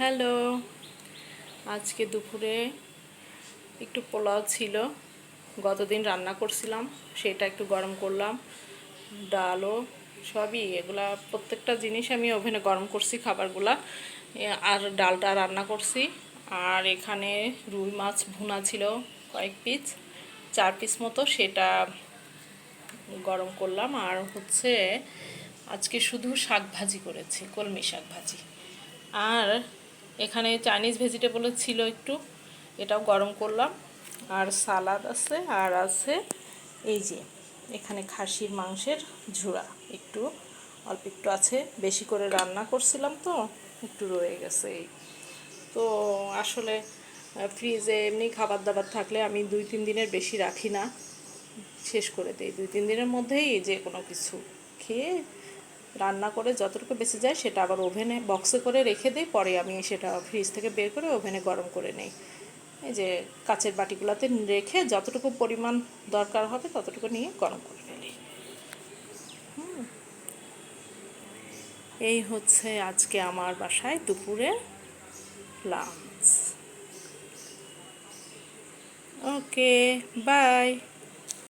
Hello. আজকে দুপুরে একটু পোলাও ছিল। গতদিন রান্না করছিলাম, সেটা একটু গরম করলাম। ডালও, সবই এগুলা প্রত্যেকটা জিনিস আমি ওভেনে গরম করছি খাবারগুলা। আর ডালটা রান্না করছি। আর এখানে রুই মাছ ভুনা ছিল কয়েক পিস, চার পিস মতো সেটা গরম করলাম। আর হচ্ছে আজকে শুধু শাক ভাজি করেছি, কলমি শাক ভাজি আর এখানে চাইনিজ ভেজিটেবলও ছিল একটু, এটাও গরম করলাম। আর সালাদ আছে, আর আছে এই যে, এখানে খাসির মাংসের ঝুড়া। একটু, অল্প একটু আছে, বেশি করে রান্না করছিলাম তো, একটু রয়ে গেছে এই। তো আসলে ফ্রিজে এমনি খাবার দাবার থাকলে আমি দুই তিন দিনের বেশি রাখি না। শেষ করে দিই। দুই তিন দিনের মধ্যেই যে কোনো কিছু খেয়ে রান্না করে যতটুকু বেঁচে যায় সেটা আবার ওভেনে বক্সে করে রেখে দিই। পরে আমি সেটা ফ্রিজ থেকে বের করে ওভেনে গরম করে নেই। এই যে কাচের বাটিগুলোতে রেখে যতটুকু পরিমাণ দরকার হবে ততটুকু নিয়ে গরম করে ফেলি। এই হচ্ছে আজকে আমার বাসায় দুপুরে লাঞ্চ ওকে বাই